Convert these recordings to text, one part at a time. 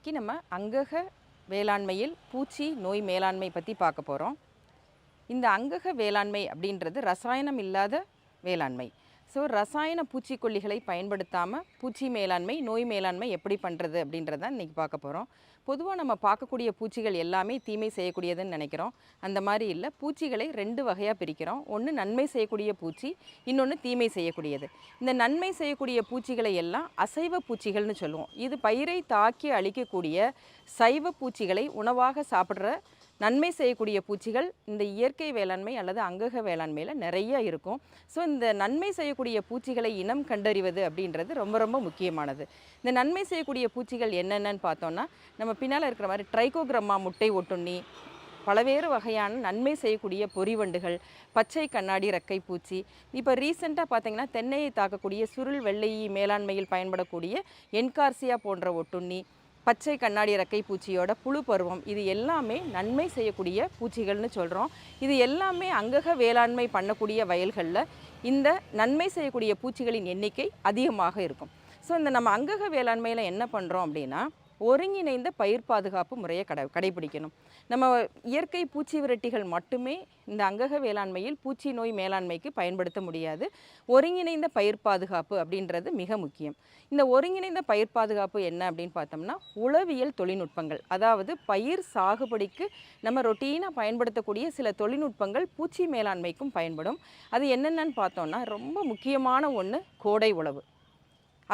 இன்றைக்கி நம்ம அங்கக வேளாண்மையில் பூச்சி நோய் மேலாண்மை பற்றி பார்க்க போகிறோம் இந்த அங்கக வேளாண்மை அப்படின்றது ரசாயனம் இல்லாத வேளாண்மை. ஸோ ரசாயன பூச்சிக்கொல்லிகளை பயன்படுத்தாமல் பூச்சி மேலாண்மை நோய் மேலாண்மை எப்படி பண்ணுறது அப்படின்றத இன்றைக்கி பார்க்க போகிறோம் பொதுவாக நம்ம பார்க்கக்கூடிய பூச்சிகள் எல்லாமே தீமை செய்யக்கூடியதுன்னு நினைக்கிறோம். அந்த மாதிரி இல்லை பூச்சிகளை ரெண்டு வகையாக பிரிக்கிறோம். ஒன்று நன்மை செய்யக்கூடிய பூச்சி இன்னொன்று தீமை செய்யக்கூடியது. இந்த நன்மை செய்யக்கூடிய பூச்சிகளை எல்லாம் அசைவ பூச்சிகள்னு சொல்லுவோம். இது பயிரை தாக்கி அழிக்கக்கூடிய சைவ பூச்சிகளை உணவாக சாப்பிட்ற நன்மை செய்யக்கூடிய பூச்சிகள் இந்த இயற்கை வேளாண்மை அல்லது அங்கக வேளாண்மையில் நிறைய இருக்கும். ஸோ இந்த நன்மை செய்யக்கூடிய பூச்சிகளை இனம் கண்டறிவது அப்படின்றது ரொம்ப ரொம்ப முக்கியமானது. இந்த நன்மை செய்யக்கூடிய பூச்சிகள் என்னென்னு பார்த்தோன்னா நம்ம பின்னால் இருக்கிற மாதிரி ட்ரைகோகிரம்மா முட்டை ஒட்டுண்ணி பலவேறு வகையான நன்மை செய்யக்கூடிய பொறிவண்டுகள் பச்சை கண்ணாடி ரக்கை பூச்சி. இப்போ ரீசெண்டாக பார்த்தீங்கன்னா தென்னையை தாக்கக்கூடிய சுருள் வெள்ளை மேலாண்மையில் பயன்படக்கூடிய என்கார்சியா போன்ற ஒட்டுண்ணி பச்சை கண்ணாடி ரெக்கை பூச்சியோட புழு பருவம் இது எல்லாமே நன்மை செய்யக்கூடிய பூச்சிகள்னு சொல்கிறோம் இது எல்லாமே அங்கக வேளாண்மை பண்ணக்கூடிய வயல்களில் இந்த நன்மை செய்யக்கூடிய பூச்சிகளின் எண்ணிக்கை அதிகமாக இருக்கும். ஸோ இந்த நம்ம அங்கக வேளாண்மையில் என்ன பண்ணுறோம் அப்படின்னா ஒருங்கிணைந்த பயிர் பாதுகாப்பு முறையை கடை கடைபிடிக்கணும். நம்ம இயற்கை பூச்சி விரட்டிகள் மட்டுமே இந்த அங்கக வேளாண்மையில் பூச்சி நோய் மேலாண்மைக்கு பயன்படுத்த முடியாது. ஒருங்கிணைந்த பயிர் பாதுகாப்பு அப்படின்றது மிக முக்கியம். இந்த ஒருங்கிணைந்த பயிர் பாதுகாப்பு என்ன அப்படின்னு பார்த்தோம்னா உளவியல் தொழில்நுட்பங்கள். அதாவது பயிர் சாகுபடிக்கு நம்ம ரொட்டீனாக பயன்படுத்தக்கூடிய சில தொழில்நுட்பங்கள் பூச்சி மேலாண்மைக்கும் பயன்படும். அது என்னென்னு பார்த்தோம்னா ரொம்ப முக்கியமான ஒன்று கோடை உழவு.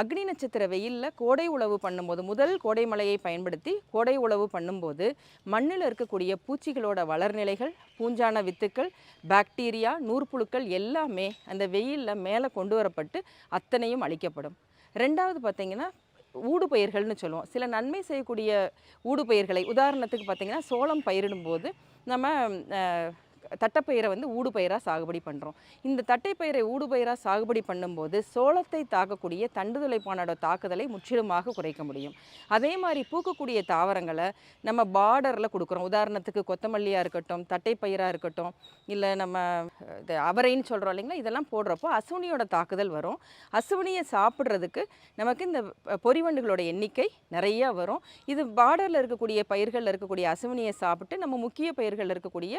அக்னி நட்சத்திர வெயிலில் கோடை உழவு பண்ணும்போது முதல் கோடை மலையை பயன்படுத்தி கோடை உழவு பண்ணும்போது மண்ணில் இருக்கக்கூடிய பூச்சிகளோட வளர்நிலைகள் பூஞ்சான வித்துக்கள் பாக்டீரியா நூற்புழுக்கள் எல்லாமே அந்த வெயிலில் மேலே கொண்டு வரப்பட்டு அத்தனையும் அழிக்கப்படும். ரெண்டாவது பார்த்தீங்கன்னா ஊடு பயிர்கள்னு சொல்லுவோம். சில நன்மை செய்யக்கூடிய ஊடு பயிர்களை உதாரணத்துக்கு பார்த்தீங்கன்னா சோளம் பயிரிடும்போது நம்ம தட்டைப்பயிரை வந்து ஊடுபயிராக சாகுபடி பண்ணுறோம் இந்த தட்டைப்பயிரை ஊடுபயிராக சாகுபடி பண்ணும்போது சோளத்தை தாக்கக்கூடிய தண்டுதுளைப்பானோட தாக்குதலை முற்றிலுமாக குறைக்க முடியும். அதே மாதிரி பூக்கக்கூடிய தாவரங்களை நம்ம பார்டரில் கொடுக்குறோம். உதாரணத்துக்கு கொத்தமல்லியாக இருக்கட்டும் தட்டைப்பயிராக இருக்கட்டும் இல்லை நம்ம இது அவரைன்னு சொல்கிறோம் இல்லைங்களா? இதெல்லாம் போடுறப்போ அசுவனியோட தாக்குதல் வரும். அசுவனியை சாப்பிட்றதுக்கு நமக்கு இந்த பொறிவண்டுகளோட எண்ணிக்கை நிறையா வரும். இது பார்டரில் இருக்கக்கூடிய பயிர்களில் இருக்கக்கூடிய அசுவனியை சாப்பிட்டு நம்ம முக்கிய பயிர்களில் இருக்கக்கூடிய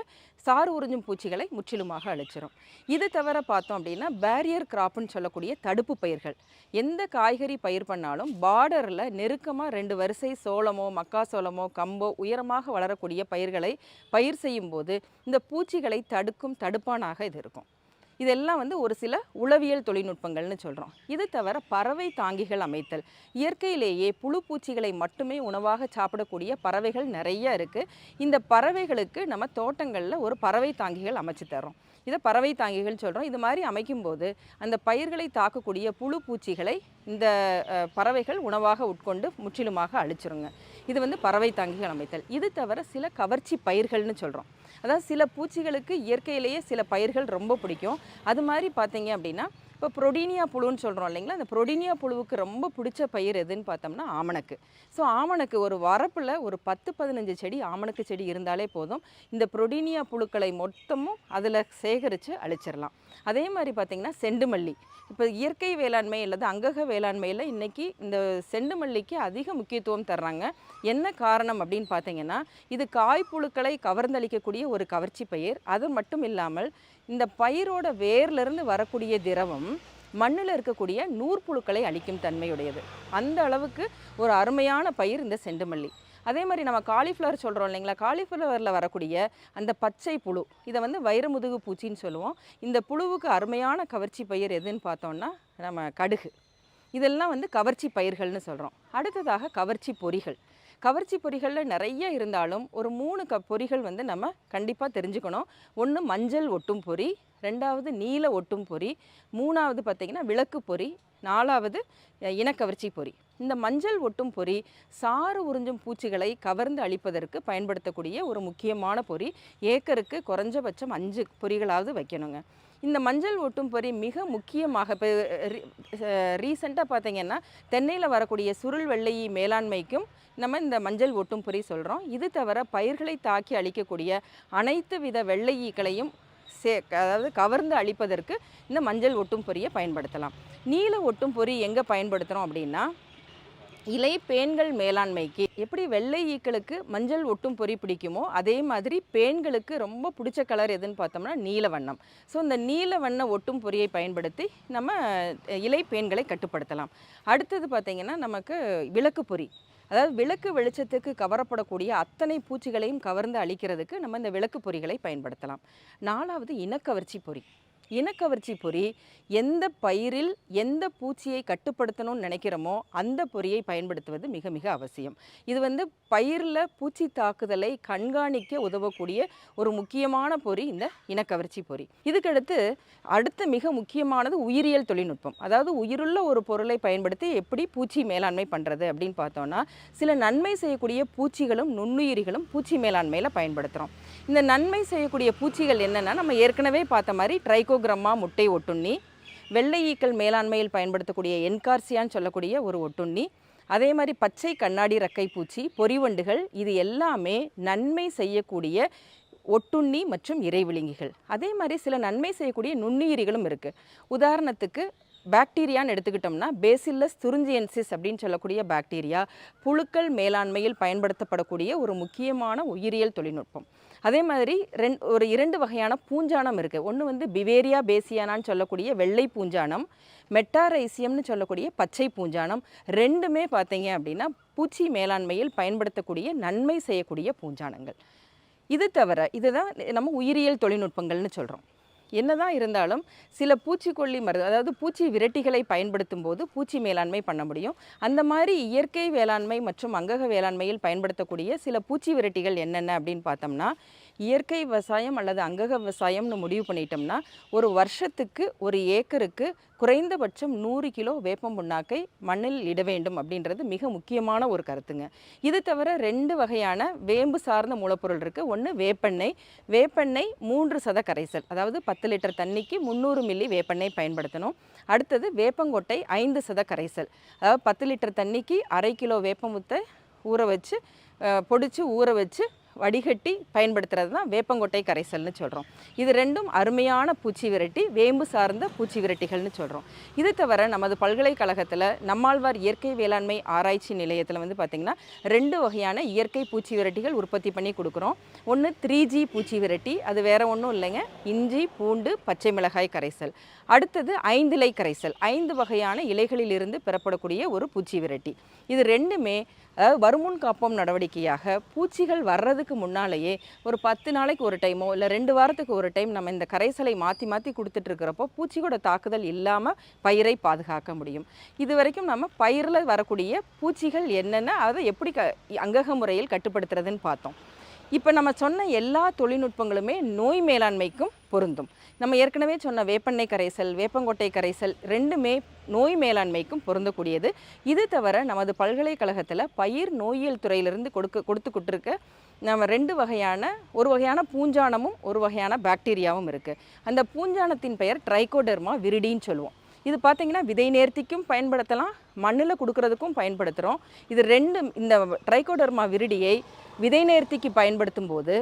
சாறு உறிஞ்சும் பூச்சிகளை முற்றிலுமாக அழிச்சிடும் இது தவிர பார்த்தோம் அப்படின்னா பேரியர் கிராப்னு சொல்லக்கூடிய தடுப்பு பயிர்கள். எந்த காய்கறி பயிர் பண்ணாலும் பார்டரில் நெருக்கமாக ரெண்டு வரிசை சோளமோ மக்காசோளமோ கம்போ உயரமாக வளரக்கூடிய பயிர்களை பயிர் செய்யும்போது இந்த பூச்சிகளை தடுக்கும் தடுப்பானாக இது இருக்கும். இதெல்லாம் வந்து ஒரு சில உளவியல் தொழில்நுட்பங்கள்னு சொல்கிறோம் இது தவிர பறவை தாங்கிகள் அமைத்தல். இயற்கையிலேயே புழு பூச்சிகளை மட்டுமே உணவாக சாப்பிடக்கூடிய பறவைகள் நிறைய இருக்குது இந்த பறவைகளுக்கு நம்ம தோட்டங்களில் ஒரு பறவை தாங்கிகள் அமைச்சு தரோம் இதை பறவை தாங்கிகள் சொல்கிறோம் இது மாதிரி அமைக்கும்போது அந்த பயிர்களை தாக்கக்கூடிய புழு பூச்சிகளை இந்த பறவைகள் உணவாக உட்கொண்டு முற்றிலுமாக அழிச்சிருங்க. இது வந்து பறவை தாங்கிகள் அமைத்தல். இது தவிர சில கவர்ச்சி பயிர்கள்னு சொல்கிறோம் அதாவது சில பூச்சிகளுக்கு இயற்கையிலேயே சில பயிர்கள் ரொம்ப பிடிக்கும். அது மாதிரி பார்த்தீங்க அப்படின்னா இப்போ புரோடீனியா புழுன்னு சொல்கிறோம் இல்லைங்களா? அந்த புரோடீனியா புழுவுக்கு ரொம்ப பிடிச்ச பயிர் எதுன்னு பார்த்தோம்னா ஆமணக்கு. ஸோ ஆமணக்கு ஒரு வரப்பில் ஒரு பத்து பதினஞ்சு செடி ஆமணக்கு செடி இருந்தாலே போதும். இந்த புரோடீனியா புழுக்களை மொத்தமும் அதில் சேகரித்து அழிச்சிடலாம். அதே மாதிரி பார்த்திங்கன்னா செண்டுமல்லி. இப்போ இயற்கை வேளாண்மை அல்லது அங்கக வேளாண்மையில் இன்றைக்கி இந்த செண்டுமல்லிக்கு அதிக முக்கியத்துவம் தர்றாங்க. என்ன காரணம் அப்படின்னு பார்த்தீங்கன்னா இது காய்ப்புழுக்களை கவர்ந்தளிக்கக்கூடிய ஒரு கவர்ச்சி பயிர். அது மட்டும் இல்லாமல் இந்த பயிரோட வேர்லேருந்து வரக்கூடிய திரவம் மண்ணில் இருக்கக்கூடிய நூற்புழுக்களை அழிக்கும் தன்மையுடையது. அந்த அளவுக்கு ஒரு அருமையான பயிர் இந்த செண்டுமல்லி. அதே மாதிரி நம்ம காலிஃப்ளவர் சொல்கிறோம் இல்லைங்களா? காலிஃப்ளவரில் வரக்கூடிய அந்த பச்சை புழு இதை வந்து வைரமுதுகு பூச்சின்னு சொல்லுவோம். இந்த புழுவுக்கு அருமையான கவர்ச்சி பயிர் எதுன்னு பார்த்தோம்னா நம்ம கடுகு. இதெல்லாம் வந்து கவர்ச்சி பயிர்கள்னு சொல்கிறோம் அடுத்ததாக கவர்ச்சி பொறிகள். கவர்ச்சி பொறிகளில் நிறைய இருந்தாலும் ஒரு மூணு க பொறிகள் வந்து நம்ம கண்டிப்பாக தெரிஞ்சுக்கணும். ஒன்று மஞ்சள் ஒட்டும் பொறி ரெண்டாவது நீல ஒட்டும் பொறி மூணாவது பார்த்திங்கன்னா விளக்கு பொறி நாலாவது இனக்கவர்ச்சி பொறி. இந்த மஞ்சள் ஒட்டும் பொறி சாறு உறிஞ்சும் பூச்சிகளை கவர்ந்து அழிப்பதற்கு பயன்படுத்தக்கூடிய ஒரு முக்கியமான பொறி. ஏக்கருக்கு குறைஞ்சபட்சம் அஞ்சு பொறிகளாவது வைக்கணுங்க. இந்த மஞ்சள் ஒட்டும் பொறி மிக முக்கியமாக இப்போ ரீசெண்டாக பார்த்தீங்கன்னா தென்னையில் வரக்கூடிய சுருள் வெள்ளை மேலாண்மைக்கும் நம்ம இந்த மஞ்சள் ஒட்டும் பொறி சொல்கிறோம் இது தவிர பயிர்களை தாக்கி அழிக்கக்கூடிய அனைத்து வித வெள்ளையீக்களையும் சே அதாவது கவர்ந்து அழிப்பதற்கு இந்த மஞ்சள் ஒட்டும் பொரியை பயன்படுத்தலாம். நீல ஒட்டும் பொறி எங்கே பயன்படுத்துகிறோம் அப்படின்னா இலை பேன்கள் மேலாண்மைக்கு எப்படி வெள்ளை ஈக்களுக்கு மஞ்சள் ஒட்டும் பொறி பிடிக்குமோ அதே மாதிரி பேன்களுக்கு ரொம்ப பிடிச்ச கலர் எதுன்னு பார்த்தோம்னா நீல வண்ணம் ஸோ இந்த நீல வண்ண ஒட்டும் பொறியை பயன்படுத்தி நம்ம இலை பேன்களை கட்டுப்படுத்தலாம். அடுத்தது பார்த்திங்கன்னா நமக்கு விளக்கு பொறி. அதாவது விளக்கு வெளிச்சத்துக்கு கவரப்படக்கூடிய அத்தனை பூச்சிகளையும் கவர்ந்து அழிக்கிறதுக்கு நம்ம இந்த விளக்கு பொறிகளை பயன்படுத்தலாம். நாலாவது இனக்கவர்ச்சி பொறி. இனக்கவர்ச்சி பொறி எந்த பயிரில் எந்த பூச்சியை கட்டுப்படுத்தணும்னு நினைக்கிறோமோ அந்த பொறியை பயன்படுத்துவது மிக மிக அவசியம். இது வந்து பயிரில் பூச்சி தாக்குதலை கண்காணிக்க உதவக்கூடிய ஒரு முக்கியமான பொறி இந்த இனக்கவர்ச்சி பொறி. இதுக்கடுத்து அடுத்த மிக முக்கியமானது உயிரியல் தொழில்நுட்பம். அதாவது உயிருள்ள ஒரு பொருளை பயன்படுத்தி எப்படி பூச்சி மேலாண்மை பண்ணுறது அப்படின்னு பார்த்தோன்னா சில நன்மை செய்யக்கூடிய பூச்சிகளும் நுண்ணுயிரிகளும் பூச்சி மேலாண்மையில் பயன்படுத்துகிறோம் இந்த நன்மை செய்யக்கூடிய பூச்சிகள் என்னென்னா நம்ம ஏற்கனவே பார்த்த மாதிரி ட்ரைகோ ட்ரைகோகிரம்மா முட்டை ஒட்டுண்ணி வெள்ளை ஈக்கள் மேலாண்மையில் பயன்படுத்தக்கூடிய என்கார்சியான்னு சொல்லக்கூடிய ஒரு ஒட்டுண்ணி அதே மாதிரி பச்சை கண்ணாடி ரக்கை பூச்சி பொறிவண்டுகள் இது எல்லாமே நன்மை செய்யக்கூடிய ஒட்டுண்ணி மற்றும் இறைவிழுங்கிகள் அதே மாதிரி சில நன்மை செய்யக்கூடிய நுண்ணுயிரிகளும் இருக்குது உதாரணத்துக்கு பாக்டீரியான்னு எடுத்துக்கிட்டோம்னா பேசில்லஸ் துரிஞ்சியன்சிஸ் அப்படின்னு சொல்லக்கூடிய பாக்டீரியா புழுக்கள் மேலாண்மையில் பயன்படுத்தப்படக்கூடிய ஒரு முக்கியமான உயிரியல் தொழில்நுட்பம். அதே மாதிரி ரெண் ஒரு இரண்டு வகையான பூஞ்சானம் இருக்குது ஒன்று வந்து பிவேரியா பேசியானான்னு சொல்லக்கூடிய வெள்ளை பூஞ்சானம் மெட்டாரைசியம்னு சொல்லக்கூடிய பச்சை பூஞ்சானம். ரெண்டுமே பார்த்தீங்க அப்படின்னா பூச்சி மேலாண்மையில் பயன்படுத்தக்கூடிய நன்மை செய்யக்கூடிய பூஞ்சானங்கள். இது தவிர இதுதான் நம்ம உயிரியல் தொழில்நுட்பங்கள்னு சொல்கிறோம் என்னதான் இருந்தாலும் சில பூச்சிக்கொல்லி மருந்து அதாவது பூச்சி விரட்டிகளை பயன்படுத்தும் போது பூச்சி மேலாண்மை பண்ண முடியும். அந்த மாதிரி இயற்கை வேளாண்மை மற்றும் அங்கக வேளாண்மையில் பயன்படுத்தக்கூடிய சில பூச்சி விரட்டிகள் என்னென்ன அப்படின்னு பார்த்தோம்னா இயற்கை விவசாயம் அல்லது அங்கக விவசாயம்னு முடிவு பண்ணிட்டோம்னா ஒரு வருஷத்துக்கு ஒரு ஏக்கருக்கு குறைந்தபட்சம் நூறு கிலோ வேப்பம் புண்ணாக்கை மண்ணில் இட வேண்டும் அப்படின்றது மிக முக்கியமான ஒரு கருத்துங்க. இது தவிர ரெண்டு வகையான வேம்பு சார்ந்த மூலப்பொருள் இருக்குது ஒன்று வேப்பெண்ணெய். வேப்பெண்ணெய் மூன்று சத கரைசல் அதாவது பத்து லிட்டர் தண்ணிக்கு முந்நூறு மில்லி வேப்பெண்ணெய் பயன்படுத்தணும். அடுத்தது வேப்பங்கொட்டை ஐந்து சத கரைசல் அதாவது பத்து லிட்டர் தண்ணிக்கு அரை கிலோ வேப்பமுத்தை ஊற வச்சு பொடிச்சு ஊற வச்சு வடிகட்டி பயன்படுத்துறது தான் வேப்பங்கொட்டை கரைசல்னு சொல்கிறோம் இது ரெண்டும் அருமையான பூச்சி விரட்டி வேம்பு சார்ந்த பூச்சி விரட்டிகள்னு சொல்கிறோம் இது தவிர நமது பல்கலைக்கழகத்தில் நம்மாழ்வார் இயற்கை வேளாண்மை ஆராய்ச்சி நிலையத்தில் வந்து பார்த்திங்கன்னா ரெண்டு வகையான இயற்கை பூச்சி விரட்டிகள் உற்பத்தி பண்ணி கொடுக்குறோம். ஒன்று த்ரீ ஜி பூச்சி விரட்டி அது வேற ஒன்றும் இல்லைங்க இஞ்சி பூண்டு பச்சை மிளகாய் கரைசல். அடுத்தது ஐந்திலை கரைசல் ஐந்து வகையான இலைகளிலிருந்து பெறப்படக்கூடிய ஒரு பூச்சி விரட்டி. இது ரெண்டுமே அதாவது வருமுன் காப்போம் நடவடிக்கையாக பூச்சிகள் வர்றதுக்கு முன்னாலேயே ஒரு பத்து நாளைக்கு ஒரு டைமோ இல்லை ரெண்டு வாரத்துக்கு ஒரு டைம் நம்ம இந்த கரைசலை மாற்றி மாற்றி கொடுத்துட்டு இருக்கிறப்போ பூச்சியோட தாக்குதல் இல்லாமல் பயிரை பாதுகாக்க முடியும். இது வரைக்கும் நம்ம பயிரில் வரக்கூடிய பூச்சிகள் என்னென்ன அதை எப்படி க அங்கக முறையில் கட்டுப்படுத்துறதுன்னு பார்த்தோம். இப்போ நம்ம சொன்ன எல்லா தொழில்நுட்பங்களுமே நோய் மேலாண்மைக்கும் பொருந்தும். நம்ம ஏற்கனவே சொன்ன வேப்பெண்ணெய் கரைசல் வேப்பங்கொட்டை கரைசல் ரெண்டுமே நோய் மேலாண்மைக்கும் பொருந்தக்கூடியது. இது தவிர நமது பல்கலைக்கழகத்தில் பயிர் நோயியல் துறையிலிருந்து கொடுக்க கொடுத்துக்கிட்டு நம்ம ரெண்டு வகையான ஒரு வகையான பூஞ்சானமும் ஒரு வகையான பாக்டீரியாவும் இருக்குது அந்த பூஞ்சானத்தின் பெயர் ட்ரைகோடெர்மா விரிடின்னு சொல்லுவோம். இது பார்த்திங்கன்னா விதை நேர்த்திக்கும் பயன்படுத்தலாம் மண்ணில் கொடுக்கறதுக்கும் பயன்படுத்துகிறோம். இது ரெண்டு இந்த ட்ரைகோடர்மா விரிடியை விதை நேர்த்திக்கு பயன்படுத்தும் போது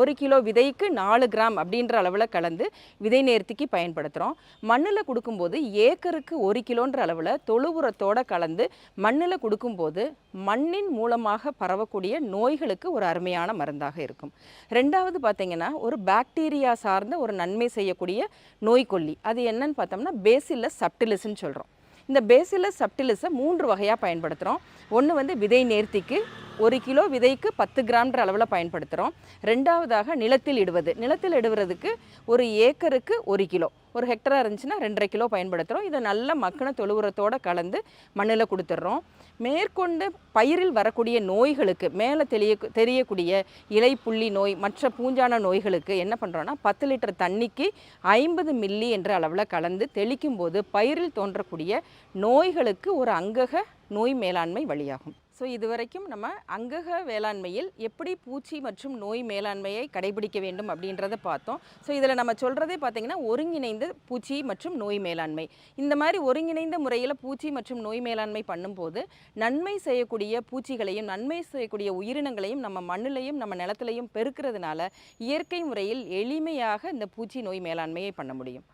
ஒரு கிலோ விதைக்கு நாலு கிராம் அப்படின்ற அளவில் கலந்து விதை நேர்த்திக்கு பயன்படுத்துகிறோம். மண்ணில் கொடுக்கும்போது ஏக்கருக்கு ஒரு கிலோன்ற அளவில் தொழு உரத்தோட கலந்து மண்ணில் கொடுக்கும்போது மண்ணின் மூலமாக பரவக்கூடிய நோய்களுக்கு ஒரு அருமையான மருந்தாக இருக்கும். ரெண்டாவது பார்த்திங்கன்னா ஒரு பாக்டீரியா சார்ந்த ஒரு நன்மை செய்யக்கூடிய நோய்க்கொல்லி. அது என்னன்னு பார்த்தோம்னா பேசில சப்டிலிஸ்ன்னு சொல்கிறோம் இந்த பேசிலஸ் சப்டிலிஸை மூன்று வகையாக பயன்படுத்துகிறோம் ஒன்று வந்து விதை நேர்த்திக்கு ஒரு கிலோ விதைக்கு பத்து கிராம்ன்ற அளவில் பயன்படுத்துகிறோம் ரெண்டாவதாக நிலத்தில் இடுவது. நிலத்தில் இடுவதுக்கு ஒரு ஏக்கருக்கு ஒரு கிலோ. ஒரு ஹெக்டராக இருந்துச்சுன்னா ரெண்டரை கிலோ பயன்படுத்துகிறோம் இதை நல்ல மக்கின தொழு கலந்து மண்ணில் கொடுத்துட்றோம் மேற்கொண்டு பயிரில் வரக்கூடிய நோய்களுக்கு மேலே தெரிய தெரியக்கூடிய இலை புள்ளி நோய் மற்ற பூஞ்சான நோய்களுக்கு என்ன பண்ணுறோன்னா பத்து லிட்டர் தண்ணிக்கு ஐம்பது மில்லி என்ற அளவில் கலந்து தெளிக்கும் போது பயிரில் தோன்றக்கூடிய நோய்களுக்கு ஒரு அங்கக நோய் மேலாண்மை வழியாகும். ஸோ இதுவரைக்கும் நம்ம அங்கக வேளாண்மையில் எப்படி பூச்சி மற்றும் நோய் மேலாண்மையை கடைபிடிக்க வேண்டும் அப்படின்றத பார்த்தோம். ஸோ இதில் நம்ம சொல்கிறதே பார்த்திங்கன்னா ஒருங்கிணைந்த பூச்சி மற்றும் நோய் மேலாண்மை. இந்த மாதிரி ஒருங்கிணைந்த முறையில் பூச்சி மற்றும் நோய் மேலாண்மை பண்ணும்போது நன்மை செய்யக்கூடிய பூச்சிகளையும் நன்மை செய்யக்கூடிய உயிரினங்களையும் நம்ம மண்ணிலையும் நம்ம நிலத்திலையும் பெருக்கிறதுனால இயற்கை முறையில் எளிமையாக இந்த பூச்சி நோய் மேலாண்மையை பண்ண முடியும்.